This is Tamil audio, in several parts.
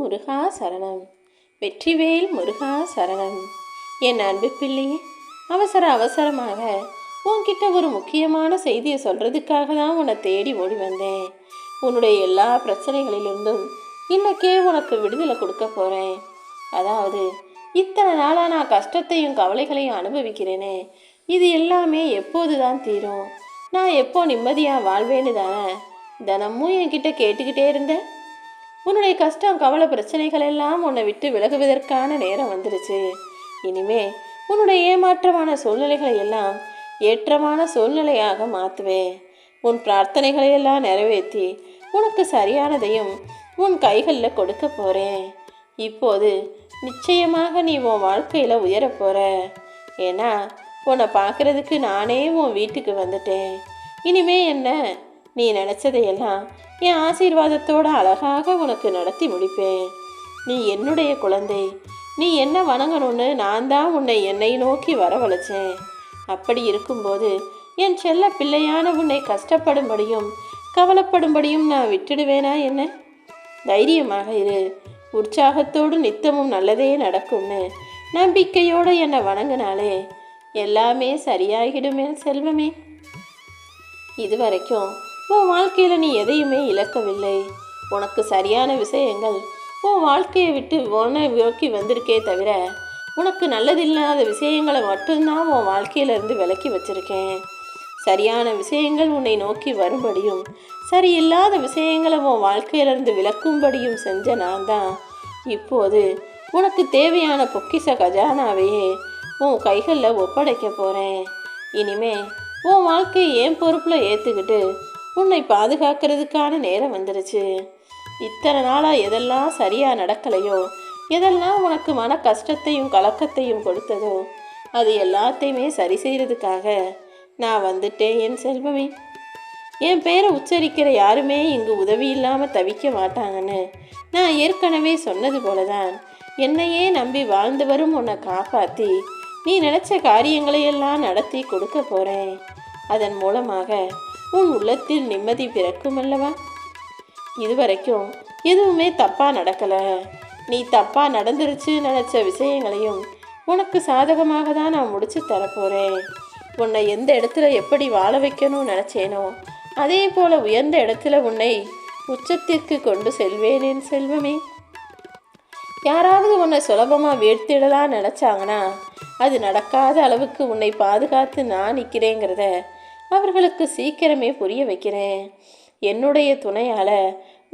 முருகா சரணம். வெற்றிவேல் முருகா சரணம். என் அன்பு பிள்ளையே அவசர அவசரமாக உன்கிட்ட ஒரு முக்கியமான செய்தியை சொல்கிறதுக்காக தான் உன்னை தேடி ஓடி வந்தேன். உன்னுடைய எல்லா பிரச்சனைகளிலிருந்தும் இன்னைக்கே உனக்கு விடுதலை கொடுக்க போகிறேன் அதாவது இத்தனை நாளாக நான் கஷ்டத்தையும் கவலைகளையும் அனுபவிக்கிறேனே. இது எல்லாமே எப்போது தான் தீரும்? நான் எப்போ நிம்மதியாக வாழ்வேன்னு தானே? தினமும் என்கிட்ட கேட்டுக்கிட்டே இருந்தேன். உன்னுடைய கஷ்டம் கவலை பிரச்சனைகள் எல்லாம் உன்னை விட்டு விலகுவதற்கான நேரம் வந்துருச்சு. இனிமே உன்னுடைய ஏமாற்றமான சூழ்நிலைகளை எல்லாம் ஏற்றமான சூழ்நிலையாக மாற்றுவேன் உன் பிரார்த்தனைகளை எல்லாம் நிறைவேற்றி உனக்கு சரியானதையும் உன் கைகளில் கொடுக்க போகிறேன் இப்போது நிச்சயமாக நீ உன் வாழ்க்கையில் உயரப் போகிற ஏன்னா உன்னை பார்க்குறதுக்கு நானே உன் வீட்டுக்கு வந்துட்டேன். இனிமே என்ன? நீ நினச்சதையெல்லாம் என் ஆசீர்வாதத்தோட அழகாக உனக்கு நடத்தி முடிப்பேன். நீ என்னுடைய குழந்தை நீ என்ன வணங்கணும்னு நான் தான் உன்னை என்னை நோக்கி வரவழைச்சேன். அப்படி இருக்கும்போது என் செல்ல பிள்ளையான உன்னை கஷ்டப்படும்படியும் கவலைப்படும்படியும் நான் விட்டுடுவேனா என்ன? தைரியமாக இரு. உற்சாகத்தோடு நித்தமும் நல்லதே நடக்கும்னு நம்பிக்கையோடு என்னை வணங்கினாலே எல்லாமே சரியாகிடுமே செல்வமே. இதுவரைக்கும் உன் வாழ்க்கையில் நீ எதையுமே இழக்கவில்லை. உனக்கு சரியான விஷயங்கள் உன் வாழ்க்கையை விட்டு உன்னை நோக்கி வந்திருக்கே தவிர உனக்கு நல்லதில்லாத விஷயங்களை மட்டும்தான் உன் வாழ்க்கையிலேருந்து விலக்கி வச்சுருக்கேன். சரியான விஷயங்கள் உன்னை நோக்கி வரும்படியும் சரியில்லாத விஷயங்களை உன் வாழ்க்கையிலிருந்து விலக்கும்படியும் செஞ்ச நான் தான் இப்போது உனக்கு தேவையான பொக்கிஷ கஜானாவையே உன் கைகளில் ஒப்படைக்க போகிறேன் இனிமே உன் வாழ்க்கையை என் பொறுப்பில் ஏற்றுக்கிட்டு உன்னை பாதுகாக்கிறதுக்கான நேரம் வந்துருச்சு. இத்தனை நாளாக எதெல்லாம் சரியாக நடக்கலையோ எதெல்லாம் உனக்கு மன கஷ்டத்தையும் கலக்கத்தையும் கொடுத்ததோ அது எல்லாத்தையுமே சரி செய்கிறதுக்காக நான் வந்துட்டேன் என் செல்வமே. என் பேரை உச்சரிக்கிற யாருமே இங்கு உதவி இல்லாமல் தவிக்க மாட்டாங்கன்னு நான் ஏற்கனவே சொன்னது போல தான் என்னையே நம்பி வாழ்ந்து வரும் உன்னை காப்பாற்றி நீ நினச்ச காரியங்களையெல்லாம் நடத்தி கொடுக்க போகிறேன் அதன் மூலமாக உன் உள்ளத்தில் நிம்மதி பிறக்கும் அல்லவா இதுவரைக்கும் எதுவுமே தப்பாக நடக்கலை. நீ தப்பாக நடந்துருச்சு நினச்ச விஷயங்களையும் உனக்கு சாதகமாக தான் நான் முடிச்சு தரப்போகிறேன் உன்னை எந்த இடத்துல எப்படி வாழ வைக்கணும்னு நினச்சேனோ அதே போல் உயர்ந்த இடத்துல உன்னை உச்சத்திற்கு கொண்டு செல்வேனேன் செல்வமே. யாராவது உன்னை சுலபமாக வீழ்த்திடலாம் நினச்சாங்கன்னா அது நடக்காத அளவுக்கு உன்னை பாதுகாத்து நான் நிற்கிறேங்கிறத அவர்களுக்கு சீக்கிரமே புரிய வைக்கிறேன். என்னுடைய துணையால்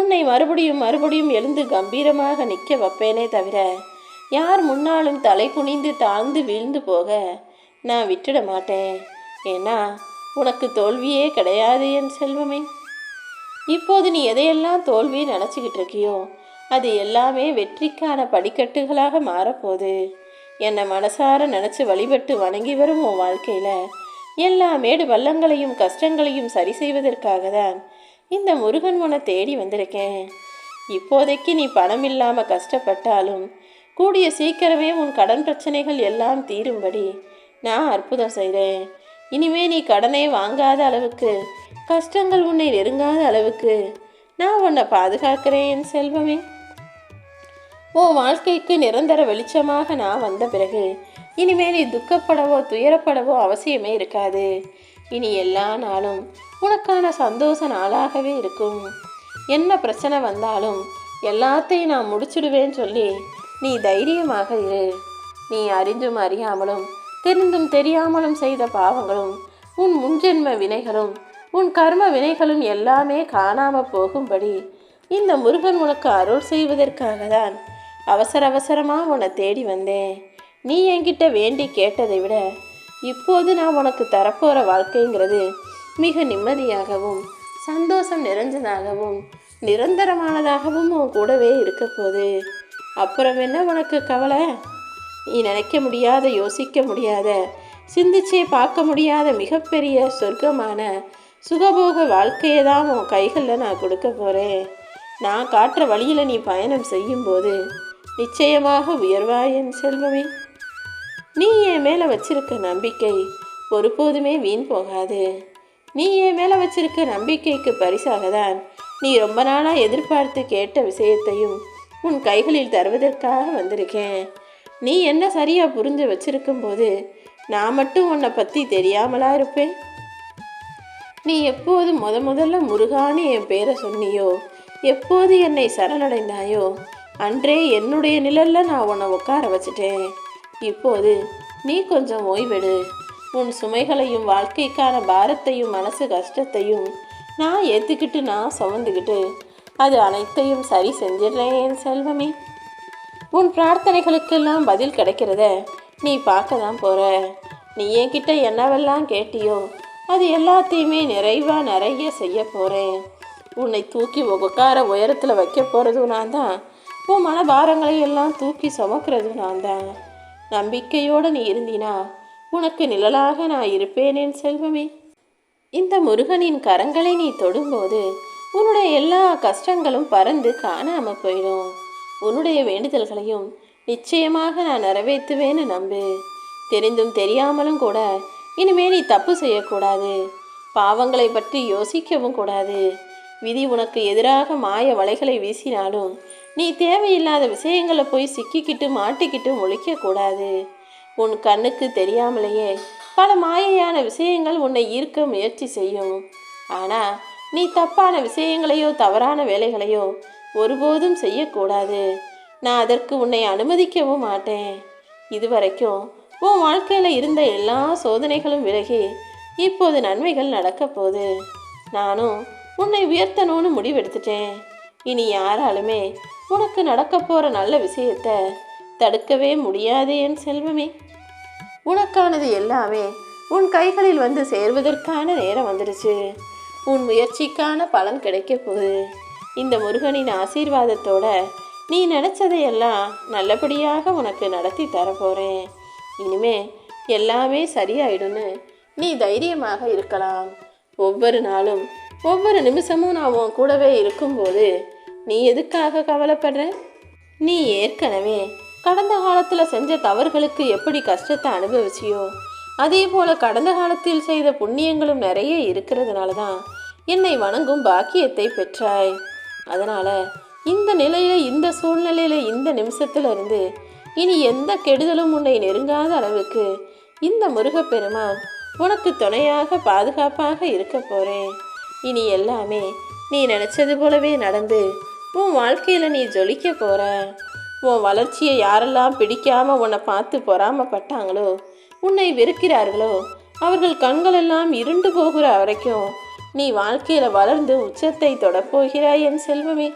உன்னை மறுபடியும் மறுபடியும் எழுந்து கம்பீரமாக நிற்க வைப்பேனே தவிர யார் முன்னாலும் தலை குனிந்து தாழ்ந்து வீழ்ந்து போக நான் விட்டுட மாட்டேன். ஏன்னா உனக்கு தோல்வியே கிடையாது என் செல்வமே. இப்போது நீ எதையெல்லாம் தோல்வி நினச்சிக்கிட்டு இருக்கியோ அது எல்லாமே வெற்றிக்கான படிக்கட்டுகளாக மாறப்போகுது. என்னை மனசார நினச்சி வழிபட்டு வணங்கி வரும் உன் வாழ்க்கையில் எல்லா மேடு பள்ளங்களையும் கஷ்டங்களையும் சரி செய்வதற்காக தான் இந்த முருகன் உன்னை தேடி வந்திருக்கேன். இப்போதைக்கு நீ பணம் இல்லாமல் கஷ்டப்பட்டாலும் கூடிய சீக்கிரமே உன் கடன் பிரச்சனைகள் எல்லாம் தீரும்படி நான் அற்புதம் செய்கிறேன் இனிமே நீ கடனை வாங்காத அளவுக்கு கஷ்டங்கள் உன்னை நெருங்காத அளவுக்கு நான் உன்னை பாதுகாக்கிறேன் என் செல்வமே. ஓ வாழ்க்கைக்கு நிரந்தர வெளிச்சமாக நான் வந்த பிறகு இனிமேல் நீ துக்கப்படவோ துயரப்படவோ அவசியமே இருக்காது. இனி எல்லா நாளும் உனக்கான சந்தோஷ நாளாகவே இருக்கும். என்ன பிரச்சனை வந்தாலும் எல்லாத்தையும் நான் முடிச்சுடுவேன்னு சொல்லி நீ தைரியமாக இரு. நீ அறிஞ்சும் அறியாமலும் தெரிந்தும் தெரியாமலும் செய்த பாவங்களும் உன் முன்ஜென்ம வினைகளும் உன் கர்ம வினைகளும் எல்லாமே காணாம போகும்படி இந்த முருகன் உனக்கு அருள் செய்வதற்காக தான் அவசர அவசரமாக உன்னை தேடி வந்தேன். நீ என்கிட்ட வேண்டி கேட்டதை விட இப்போது நான் உனக்கு தரப்போகிற வாழ்க்கைங்கிறது மிக நிம்மதியாகவும் சந்தோஷம் நிறைஞ்சதாகவும் நிரந்தரமானதாகவும் உன் கூடவே இருக்க போகுது. அப்புறம் என்ன உனக்கு கவலை? நீ நினைக்க முடியாத யோசிக்க முடியாத சிந்திச்சே பார்க்க முடியாத மிகப்பெரிய சொர்க்கமான சுகபோக வாழ்க்கையை தான் உன் கைகளில் நான் கொடுக்க போகிறேன் நான் காட்டுற வழியில் நீ பயணம் செய்யும்போது நிச்சயமாக உயர்வாய் என் செல்வமே. நீ என் மேலே வச்சிருக்க நம்பிக்கை ஒருபோதுமே வீண் போகாது. நீ என் மேலே வச்சிருக்க நம்பிக்கைக்கு பரிசாக தான் நீ ரொம்ப நாளாக எதிர்பார்த்து கேட்ட விஷயத்தையும் உன் கைகளில் தருவதற்காக வந்திருக்கேன். நீ என்ன சரியாக புரிஞ்சு வச்சிருக்கும் போது நான் மட்டும் உன்னை பற்றி தெரியாமலா இருப்பேன்? நீ எப்போது முத முதல்ல முருகான்னு என் பேரை சொன்னியோ எப்போது என்னை சரணடைந்தாயோ அன்றே என்னுடைய நிழலில் நான் உன்னை உட்கார வச்சிட்டேன். இப்போது நீ கொஞ்சம் ஓய்வெடு. உன் சுமைகளையும் வாழ்க்கைக்கான பாரத்தையும் மனசு கஷ்டத்தையும் நான் ஏற்றுக்கிட்டு நான் சுமந்துக்கிட்டு அது அனைத்தையும் சரி செஞ்சிடுறேன் என் செல்வமே. உன் பிரார்த்தனைகளுக்கெல்லாம் பதில் கிடைக்கிறத நீ பார்க்க தான் போகிற நீ என்கிட்ட என்னவெல்லாம் கேட்டியோ அது எல்லாத்தையுமே நிறைவாக நிறைய செய்ய போகிறேன் உன்னை தூக்கி உட்கார உயரத்தில் வைக்க போகிறதும் நான் தான் உன் மனபாரங்களை எல்லாம் தூக்கி சுமக்கிறதும் நான் தான் நம்பிக்கையோடு நீ இருந்தினா உனக்கு நிழலாக நான் இருப்பேனேன் செல்வமே. இந்த முருகனின் கரங்களை நீ தொடும்போது உன்னுடைய எல்லா கஷ்டங்களும் பறந்து காணாம போயிடும். உன்னுடைய வேண்டுதல்களையும் நிச்சயமாக நான் நிறைவேற்றுவேன்னு நம்பு. தெரிந்தும் தெரியாமலும் கூட இனிமே நீ தப்பு செய்யக்கூடாது. பாவங்களை பற்றி யோசிக்கவும் கூடாது. விதி உனக்கு எதிராக மாய வலைகளை வீசினாலும் நீ தேவையில்லாத விஷயங்களை போய் சிக்கிக்கிட்டு மாட்டிக்கிட்டு முழிக்கக்கூடாது உன் கண்ணுக்கு தெரியாமலேயே பல மாயையான விஷயங்கள் உன்னை ஈர்க்க முயற்சி செய்யும். ஆனால் நீ தப்பான விஷயங்களையோ தவறான வேலைகளையோ ஒருபோதும் செய்யக்கூடாது. நான் அதற்கு உன்னை அனுமதிக்கவும் மாட்டேன். இதுவரைக்கும் உன் வாழ்க்கையில் இருந்த எல்லா சோதனைகளும் விலகி இப்போது நன்மைகள் நடக்கப்போகுது நானும் உன்னை உயர்த்தணும்னு முடிவெடுத்துட்டேன். இனி யாராலுமே உனக்கு நடக்க போகிற நல்ல விஷயத்தை தடுக்கவே முடியாது என் செல்வமே. உனக்கானது எல்லாமே உன் கைகளில் வந்து சேர்வதற்கான நேரம் வந்துடுச்சு. உன் முயற்சிக்கான பலன் கிடைக்க போகுது. இந்த முருகனின் ஆசீர்வாதத்தோட நீ நினச்சதையெல்லாம் நல்லபடியாக உனக்கு நடத்தி தரப்போகிறேன் இனிமே எல்லாமே சரியாயிடும்னு நீ தைரியமாக இருக்கலாம். ஒவ்வொரு நாளும் ஒவ்வொரு நிமிஷமும் நான் உன் கூடவே இருக்கும்போது நீ எதுக்காக கவலைப்படுற? நீ ஏற்கனவே கடந்த காலத்தில் செஞ்ச தவறுகளுக்கு எப்படி கஷ்டத்தை அனுபவிச்சியோ அதே போல கடந்த காலத்தில் செய்த புண்ணியங்களும் நிறைய இருக்கிறதுனால தான் என்னை வணங்கும் பாக்கியத்தை பெற்றாய். அதனால இந்த நிலையில இந்த சூழ்நிலையில இந்த நிமிஷத்துல இருந்து இனி எந்த கெடுதலும் உன்னை நெருங்காத அளவுக்கு இந்த முருகப்பெருமான் உனக்கு துணையாக பாதுகாப்பாக இருக்க போறேன். இனி எல்லாமே நீ நினச்சது போலவே நடந்து உன் வாழ்க்கையில் நீ ஜொலிக்க போகிற உன் வளர்ச்சியை யாரெல்லாம் பிடிக்காமல் உன்னை பார்த்து பொறாமப்பட்டாங்களோ உன்னை வெறுக்கிறார்களோ அவர்கள் கண்களெல்லாம் இருண்டு போகிற வரைக்கும் நீ வாழ்க்கையில் வளர்ந்து உச்சத்தை தொடப்போகிறாய் என் செல்வமே.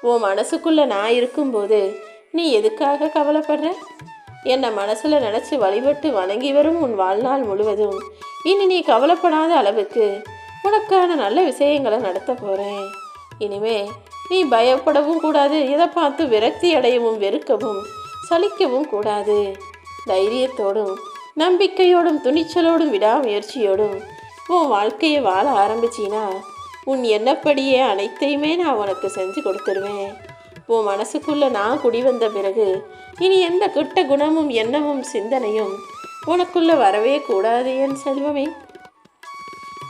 உன் மனசுக்குள்ளே நான் இருக்கும்போது நீ எதுக்காக கவலைப்படுற? என்னை மனசில் நினச்சி வழிபட்டு வணங்கி வரும் உன் வாழ்நாள் முழுவதும் இனி நீ கவலைப்படாத அளவுக்கு உனக்கான நல்ல விஷயங்களை நடத்த போகிறேன் இனிமே நீ பயப்படவும் கூடாது எதை பார்த்து விரக்தி அடையவும் வெறுக்கவும் சலிக்கவும் கூடாது. தைரியத்தோடும் நம்பிக்கையோடும் துணிச்சலோடும் விடாமுயற்சியோடும் உன் வாழ்க்கையை வாழ ஆரம்பிச்சினா உன் எண்ணப்படியே அனைத்தையுமே நான் உனக்கு செஞ்சு கொடுத்துருவேன். உன் மனசுக்குள்ளே நான் குடி வந்த பிறகு இனி எந்த கெட்ட குணமும் எண்ணமும் சிந்தனையும் உனக்குள்ளே வரவே கூடாது என் செல்வமே.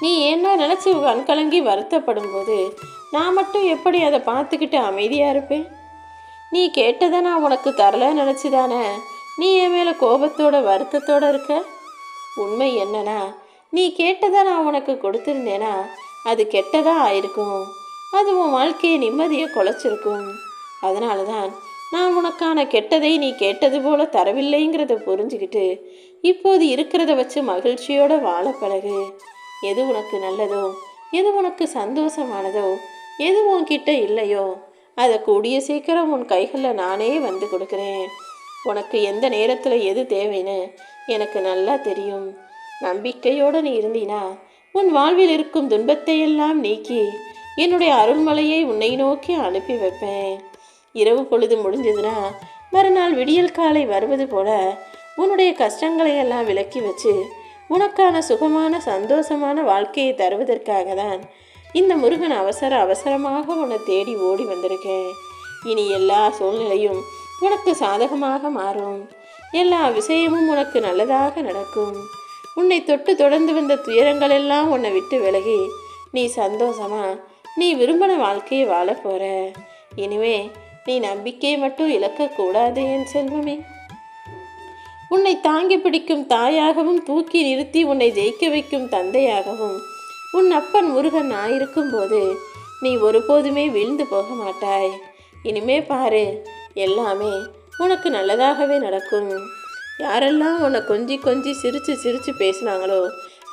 நீ என்ன நினச்சி கண்கலங்கி வருத்தப்படும் போது நான் மட்டும் எப்படி அதை பார்த்துக்கிட்டு அமைதியாக இருப்பேன்? நீ கேட்டதை நான் உனக்கு தரல நினச்சிதானே? நீ என் மேலே கோபத்தோட வருத்தத்தோட இருக்க? உண்மை என்னன்னா நீ கேட்டதை நான் உனக்கு கொடுத்துருந்தேனா அது கெட்டதாக ஆயிருக்கும். அது உன் வாழ்க்கையை நிம்மதியை குலைச்சிருக்கும். அதனால தான் நான் உனக்கான கெட்டதை நீ கேட்டது போல தரவில்லைங்கிறத புரிஞ்சுக்கிட்டு இப்போது இருக்கிறத வச்சு மகிழ்ச்சியோட வாழ பழகு. எது உனக்கு நல்லதோ? எது உனக்கு சந்தோஷமானதோ? எது உன்கிட்ட இல்லையோ? அதை கூடிய சீக்கிரம் உன் கைகளில் நானே வந்து கொடுக்குறேன். உனக்கு எந்த நேரத்தில் எது தேவைன்னு எனக்கு நல்லா தெரியும். நம்பிக்கையோடு நீ இருந்தினா உன் வாழ்வில் இருக்கும் துன்பத்தை எல்லாம் நீக்கி என்னுடைய அருள்மலையை உன்னை நோக்கி அனுப்பி வைப்பேன். இரவு பொழுது முடிஞ்சதுன்னா மறுநாள் விடியல் காலை வருவது போல உன்னுடைய கஷ்டங்களை எல்லாம் விலக்கி வச்சு உனக்கான சுகமான சந்தோஷமான வாழ்க்கையை தருவதற்காக தான் இந்த முருகன் அவசர அவசரமாக உன்னை தேடி ஓடி வந்திருக்கேன். இனி எல்லா சூழ்நிலையும் உனக்கு சாதகமாக மாறும். எல்லா விஷயமும் உனக்கு நல்லதாக நடக்கும். உன்னை தொட்டு தொடர்ந்து வந்த துயரங்கள் எல்லாம் உன்னை விட்டு விலகி நீ சந்தோஷமா நீ விரும்பின வாழ்க்கையை வாழ போற. இனிமே நீ நம்பிக்கையை மட்டும் இழக்கக்கூடாது என் செல்வமே. உன்னை தாங்கி பிடிக்கும் தாயாகவும் தூக்கி நிறுத்தி உன்னை ஜெயிக்க வைக்கும் தந்தையாகவும். உன் அப்பன் முருகன் நான் இருக்கும்போது நீ ஒருபோதுமே வீழ்ந்து போக மாட்டாய். இனிமே பாரு எல்லாமே உனக்கு நல்லதாகவே நடக்கும். யாரெல்லாம் உன்னை கொஞ்சி கொஞ்சி சிரித்து சிரித்து பேசுனாங்களோ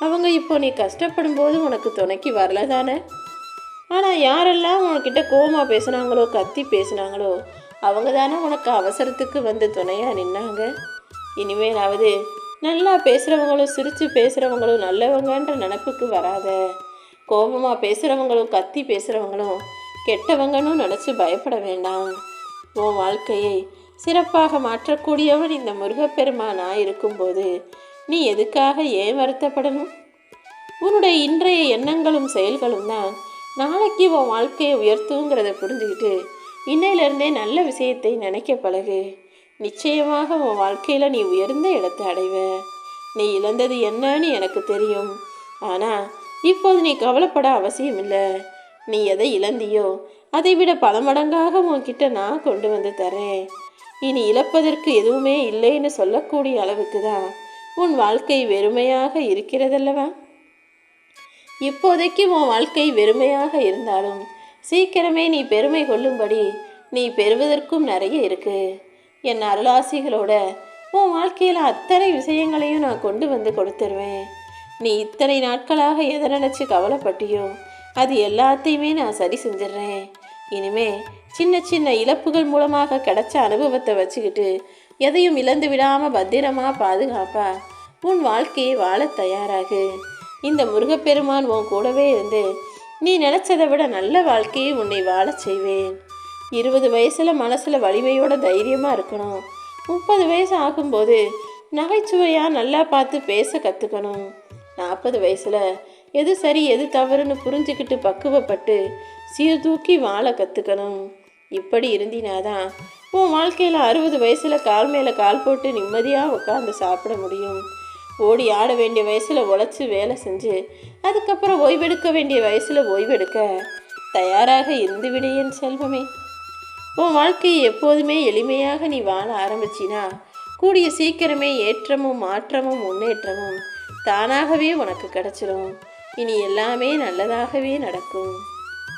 அவங்க இப்போ நீ கஷ்டப்படும் போது உனக்கு துணைக்கு வரல தானே ஆனால் யாரெல்லாம் உனக்கிட்ட கோமா பேசுனாங்களோ கத்தி பேசுனாங்களோ அவங்க தானே உனக்கு அவசரத்துக்கு வந்து துணையாக நின்னாங்க? இனிமேலாவது நல்லா பேசுகிறவங்களும் சிரித்து பேசுகிறவங்களும் நல்லவங்கன்ற நினப்புக்கு வராத. கோபமாக பேசுகிறவங்களும் கத்தி பேசுகிறவங்களும் கெட்டவங்கன்னு நினச்சி பயப்பட வேண்டாம். உன் வாழ்க்கையை சிறப்பாக மாற்றக்கூடியவன் இந்த முருகப்பெருமானாக இருக்கும்போது நீ எதுக்காக ஏன் வருத்தப்படணும்? உன்னுடைய இன்றைய எண்ணங்களும் செயல்களும் தான் நாளைக்கு உன் வாழ்க்கையை உயர்த்துங்கிறத புரிஞ்சுக்கிட்டு இன்னையிலிருந்தே நல்ல விஷயத்தை நினைக்க பழகு. நிச்சயமாக உன் வாழ்க்கையில் நீ உயர்ந்த இடத்தை அடைவ. நீ இழந்தது என்னன்னு எனக்கு தெரியும். ஆனால் இப்போது நீ கவலைப்பட அவசியம் இல்லை நீ எதை இழந்தியோ அதை விட பல மடங்காக உன்கிட்ட நான் கொண்டு வந்து தரேன். இனி இழப்பதற்கு எதுவுமே இல்லைன்னு சொல்லக்கூடிய அளவுக்கு தான் உன் வாழ்க்கை வெறுமையாக இருக்கிறதல்லவா? இப்போதைக்கு உன் வாழ்க்கை வெறுமையாக இருந்தாலும் சீக்கிரமே நீ பெருமை கொள்ளும்படி நீ பெறுவதற்கும் நிறைய இருக்குது என் அருளாசிகளோட உன் வாழ்க்கையில் அத்தனை விஷயங்களையும் நான் கொண்டு வந்து கொடுத்துருவேன். நீ இத்தனை நாட்களாக எதை நினச்சி கவலைப்பட்டியோ அது எல்லாத்தையுமே நான் சரி செஞ்சிடுறேன். இனிமே சின்ன சின்ன இழப்புகள் மூலமாக கிடைச்ச அனுபவத்தை வச்சுக்கிட்டு எதையும் இழந்து விடாமல் பத்திரமாக பாதுகாப்பா. உன் வாழ்க்கையை வாழ தயாராகு. இந்த முருகப்பெருமான் உன் கூடவே இருந்து நீ நினச்சதை விட நல்ல வாழ்க்கையை உன்னை வாழச் செய்வேன். இருபது வயசில் மனசில் வலிமையோட தைரியமாக இருக்கணும். முப்பது வயசு ஆகும்போது நகைச்சுவையாக நல்லா பார்த்து பேச கற்றுக்கணும் நாற்பது வயசில் எது சரி எது தவறுன்னு புரிஞ்சுக்கிட்டு பக்குவப்பட்டு சீர்தூக்கி வாழ கற்றுக்கணும் இப்படி இருந்தினாதான் உன் வாழ்க்கையில் அறுபது வயசில் கால் மேலே கால் போட்டு நிம்மதியாக உட்காந்து சாப்பிட முடியும். ஓடி ஆட வேண்டிய வயசில் உழைச்சி வேலை செஞ்சு அதுக்கப்புறம் ஓய்வெடுக்க வேண்டிய வயசில் ஓய்வெடுக்க தயாராக இருந்து என் செல்வமே. உன் வாழ்க்கையை எப்போதுமே எளிமையாக நீ வாழ ஆரம்பிச்சினா கூடிய சீக்கிரமே ஏற்றமும் மாற்றமும் முன்னேற்றமும் தானாகவே உனக்கு கிடைச்சிடும் இனி எல்லாமே நல்லதாகவே நடக்கும்.